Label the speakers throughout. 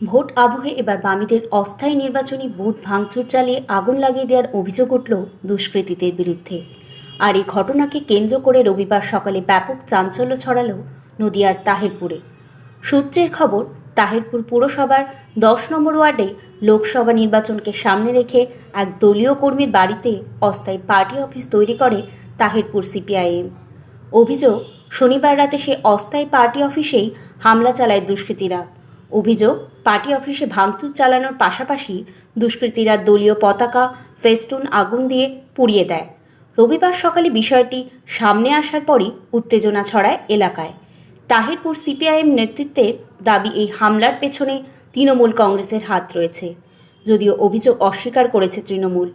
Speaker 1: Vote আবহে এবার বামীদের অস্থায়ী নির্বাচনী বুথ ভাঙচুর চালিয়ে আগুন লাগিয়ে দেওয়ার অভিযোগ উঠল দুষ্কৃতীদের বিরুদ্ধে। আর এই ঘটনাকে কেন্দ্র করে রবিবার সকালে ব্যাপক চাঞ্চল্য ছড়ালো নদিয়ার তাহেরপুরে। সূত্রের খবর, তাহেরপুর পুরসভার দশ নম্বর ওয়ার্ডে লোকসভা নির্বাচনকে সামনে রেখে এক দলীয় কর্মীর বাড়িতে অস্থায়ী পার্টি অফিস তৈরি করে তাহেরপুর সিপিআইএম। অভিযোগ, শনিবার রাতে সে অস্থায়ী পার্টি অফিসেই হামলা চালায় দুষ্কৃতীরা। অভিযোগ, পার্টি অফিসে ভাঙচুর চালানোর পাশাপাশি দুষ্কৃতীরা দলীয় পতাকা, ফেস্টুন, আগুন দিয়ে পুড়িয়ে দেয়। রবিবার সকালে বিষয়টি সামনে আসার পরই উত্তেজনা ছড়ায় এলাকায়। তাহিরপুর সিপিআইএম নেতৃত্বের দাবি এই হামলার পেছনে তৃণমূল কংগ্রেসের হাত রয়েছে। যদিও অভিযোগ অস্বীকার করেছে তৃণমূল।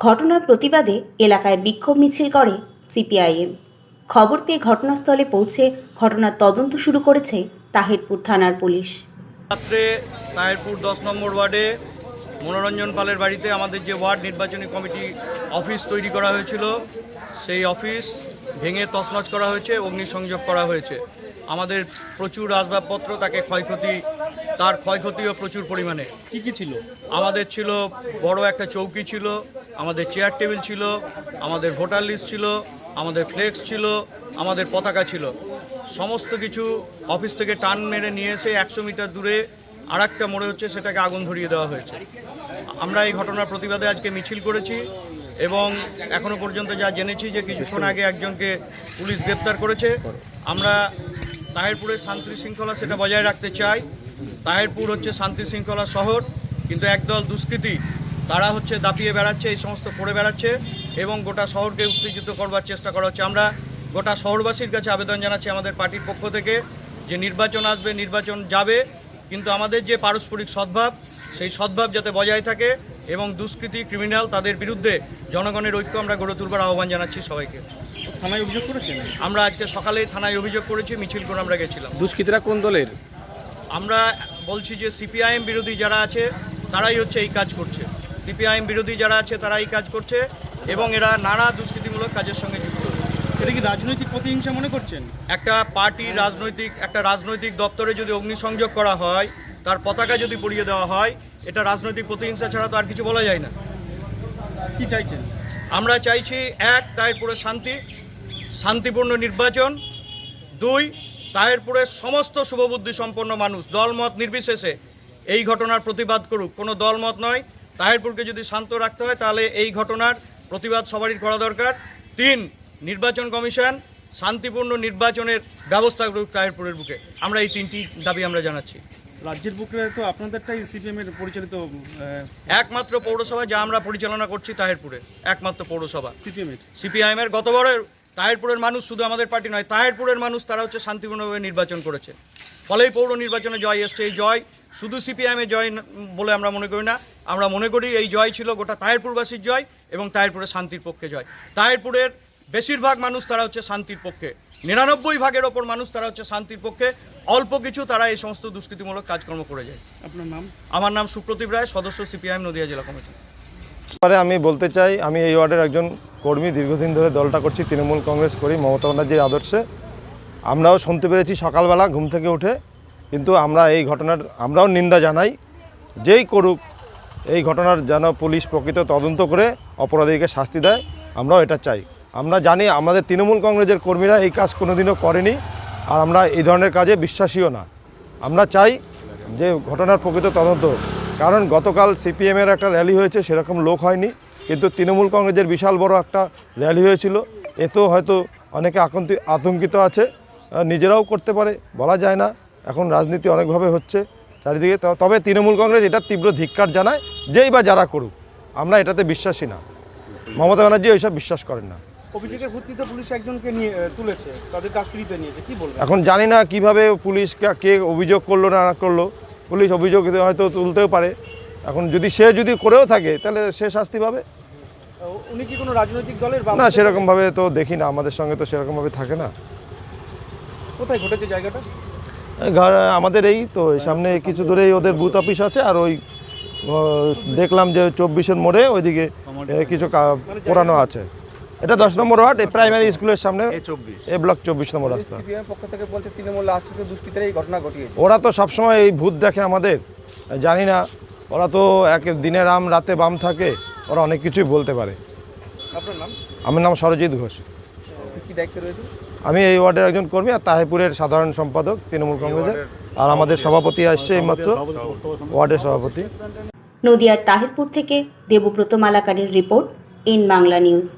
Speaker 1: ঘটনার প্রতিবাদে এলাকায় বিক্ষোভ মিছিল করে সিপিআইএম। খবর পেয়ে ঘটনাস্থলে পৌঁছে ঘটনার তদন্ত শুরু করেছে তাহিরপুর থানার পুলিশ।
Speaker 2: রাত্রে তাহেরপুর দশ নম্বর ওয়ার্ডে মনোরঞ্জন পালের বাড়িতে আমাদের যে ওয়ার্ড নির্বাচনী কমিটি অফিস তৈরি করা হয়েছিল সেই অফিস ভেঙে তছনছ করা হয়েছে অগ্নিসংযোগ করা হয়েছে। আমাদের প্রচুর আসবাবপত্র তাকে ক্ষয়ক্ষতি তার ক্ষয়ক্ষতিও প্রচুর পরিমাণে।
Speaker 3: কি কি ছিল?
Speaker 2: আমাদের ছিল বড় একটা চৌকি ছিল আমাদের চেয়ার টেবিল ছিল আমাদের ভোটার লিস্ট ছিল আমাদের ফ্লেক্স ছিল আমাদের পতাকা ছিল। সমস্ত কিছু অফিস থেকে টান মেরে নিয়ে এসে একশো মিটার দূরে আর একটা মোড়ে হচ্ছে সেটাকে আগুন ধরিয়ে দেওয়া হয়েছে। আমরা এই ঘটনার প্রতিবাদে আজকে মিছিল করেছি এবং এখনও পর্যন্ত যা জেনেছি যে কিছুক্ষণ আগে একজনকে পুলিশ গ্রেপ্তার করেছে। আমরা তাহেরপুরের শান্তি শৃঙ্খলা সেটা বজায় রাখতে চাই। তাহেরপুর হচ্ছে শান্তি শৃঙ্খলা শহর, কিন্তু একদল দুষ্কৃতী, তারা হচ্ছে দাপিয়ে বেড়াচ্ছে, এই সমস্ত করে বেড়াচ্ছে এবং গোটা শহরকে উত্তেজিত করবার চেষ্টা করা হচ্ছে। আমরা গোটা শহরবাসীর কাছে আবেদন জানাচ্ছি আমাদের পার্টির পক্ষ থেকে যে নির্বাচন আসবে নির্বাচন যাবে। কিন্তু আমাদের যে পারস্পরিক সদ্ভাব সেই সদ্ভাব যাতে বজায় থাকে এবং দুষ্কৃতী ক্রিমিনাল তাদের বিরুদ্ধে জনগণের ঐক্য আমরা গড়ে তুলবার আহ্বান জানাচ্ছি সবাইকে।
Speaker 3: থানায় অভিযোগ করেছেন?
Speaker 2: আমরা আজকে সকালেই থানায় অভিযোগ করেছি মিছিল করে আমরা গেছিলাম।
Speaker 4: দুষ্কৃতীরা কোন দলের?
Speaker 2: আমরা বলছি যে সিপিআইএম বিরোধী যারা আছে তারাই হচ্ছে এই কাজ করছে। সিপিআইএম বিরোধী যারা আছে তারা এই কাজ করছে এবং এরা নানা দুষ্কৃতিমূলক কাজের সঙ্গে যুক্ত।
Speaker 3: এটা কি রাজনৈতিক প্রতিহিংসা মনে করছেন?
Speaker 2: একটা পার্টি রাজনৈতিক একটা রাজনৈতিক দপ্তরে যদি অগ্নিসংযোগ করা হয় তার পতাকা যদি পরিয়ে দেওয়া হয় এটা রাজনৈতিক প্রতিহিংসা ছাড়া তো আর কিছু বলা যায় না।
Speaker 3: কি চাইছেন?
Speaker 2: আমরা চাইছি এক তাহেরপুরের শান্তি শান্তিপূর্ণ নির্বাচন দুই তাহেরপুরের সমস্ত শুভবুদ্ধি সম্পন্ন মানুষ দলমত নির্বিশেষে এই ঘটনার প্রতিবাদ করুক। কোনো দলমত নয় তাহেরপুরকে যদি শান্ত রাখতে হয় তাহলে এই ঘটনার প্রতিবাদ সবারই করা দরকার। তিন নির্বাচন কমিশন শান্তিপূর্ণ নির্বাচনের ব্যবস্থা করুক তাহেরপুরের বুকে। আমরা এই তিনটি দাবি আমরা জানাচ্ছি।
Speaker 3: রাজ্যের বুকে তো আপনাদেরটাই সিপিএম এর পরিচালিত
Speaker 2: একমাত্র পৌরসভা যা আমরা পরিচালনা করছি তাহেরপুরে একমাত্র পৌরসভা।
Speaker 3: সিপিএম এর।
Speaker 2: সিপিআইএম এর গতবারের তাহেরপুরের মানুষ শুধু আমাদের পার্টি নয় তাহেরপুরের মানুষ তারা হচ্ছে শান্তিপূর্ণভাবে নির্বাচন করেছে। ফলেই পৌর নির্বাচনে জয় এসছে এই জয় শুধু সিপিআইএমের জয় বলে আমরা মনে করি না। আমরা মনে করি এই জয় ছিল গোটা তাহেরপুরবাসীর জয় এবং তাহেরপুরের শান্তির পক্ষে জয়। তাহেরপুরের বেশিরভাগ মানুষ তারা হচ্ছে শান্তির পক্ষে। নিরানব্বই ভাগের ওপর মানুষ তারা হচ্ছে শান্তির পক্ষে। অল্প কিছু তারা এই সমস্ত দুষ্কৃতিমূলক কাজকর্ম করে যায়।
Speaker 3: আপনার নাম?
Speaker 2: আমার নাম সুপ্রদীপ রায় সদস্য সিপিআইএম নদিয়া জেলা কমিটি।
Speaker 5: ব্যাপারে আমি বলতে চাই আমি এই ওয়ার্ডের একজন কর্মী দীর্ঘদিন ধরে দলটা করছি তৃণমূল কংগ্রেস করি মমতা ব্যানার্জির আদর্শে। আমরাও শুনতে পেরেছি সকালবেলা ঘুম থেকে উঠে কিন্তু আমরা এই ঘটনার আমরাও নিন্দা জানাই যেই করুক এই ঘটনার যেন পুলিশ প্রকৃত তদন্ত করে অপরাধীকে শাস্তি দেয় আমরাও এটা চাই। আমরা জানি আমাদের তৃণমূল কংগ্রেসের কর্মীরা এই কাজ কোনোদিনও করেনি, আর আমরা এই ধরনের কাজে বিশ্বাসীও না। আমরা চাই যে ঘটনার প্রকৃত তদন্ত কারণ গতকাল সিপিএমের একটা র্যালি হয়েছে, সেরকম লোক হয়নি, কিন্তু তৃণমূল কংগ্রেসের বিশাল বড় একটা র্যালি হয়েছিল। এতেও হয়তো অনেকে আতঙ্কিত আছে নিজেরাও করতে পারে, বলা যায় না। এখন রাজনীতি অনেকভাবে হচ্ছে চারিদিকে। তবে তৃণমূল কংগ্রেস এটা তীব্র ধিক্কার জানায়, যেই বা যারা করুক, আমরা এটাতে বিশ্বাসী না। মমতা ব্যানার্জি এইসব বিশ্বাস করেন না।
Speaker 3: অভিযোগের ভিত্তিতে পুলিশ একজনকে নিয়ে তুলেছে তাদের কাস্টডিতে নিয়েছে কি বলবেন?
Speaker 5: এখন জানি না কীভাবে পুলিশ কে- অভিযোগ করল না করল পুলিশ অভিযোগ হয়তো তুলতেও পারে। এখন যদি সে যদি করেও থাকে তাহলে সে শাস্তি পাবে?
Speaker 3: উনি কি কোনো রাজনৈতিক দলের
Speaker 5: না সেরকমভাবে তো দেখি না আমাদের সঙ্গে তো সেরকমভাবে থাকে না।
Speaker 3: কোথায় ঘটেছে জায়গাটা?
Speaker 5: আমাদের এই তো সামনে কিছু দূরেই ওদের বুথ অফিস আছে আর ওই দেখলাম যে চব্বিশের মোড়ে ওইদিকে কিছু কা- পোড়ানো আছে। এটা দশ নম্বর ওয়ার্ড এই প্রাইমারি স্কুলের সামনে। এ ব্লক চব্বিশ নম্বর রাস্তা।
Speaker 6: পক্ষ থেকে বলছে তৃণমূল আশ্রিত দুষ্কৃতীরা এই ঘটনা ঘটিয়েছে।
Speaker 5: ওরা তো সবসময় এই ভূত দেখে আমাদের জানি না। ওরা তো এক দিনের আম রাতে বাম থাকে ওরা অনেক কিছুই বলতে পারে।
Speaker 3: আপনার নাম?
Speaker 5: আমার নাম সরজিৎ ঘোষ।
Speaker 3: কি দায়িত্বে রয়েছে
Speaker 5: আমি এই ওয়ার্ডের একজন কর্মী আর তাহেপুরের সাধারণ সম্পাদক তৃণমূল কংগ্রেসের। আর আমাদের সভাপতি আসছে এইমাত্র ওয়ার্ডের সভাপতি।
Speaker 1: নদিয়ার তাহিরপুর থেকে দেবব্রত মালাকারের রিপোর্ট ইন বাংলা নিউজ।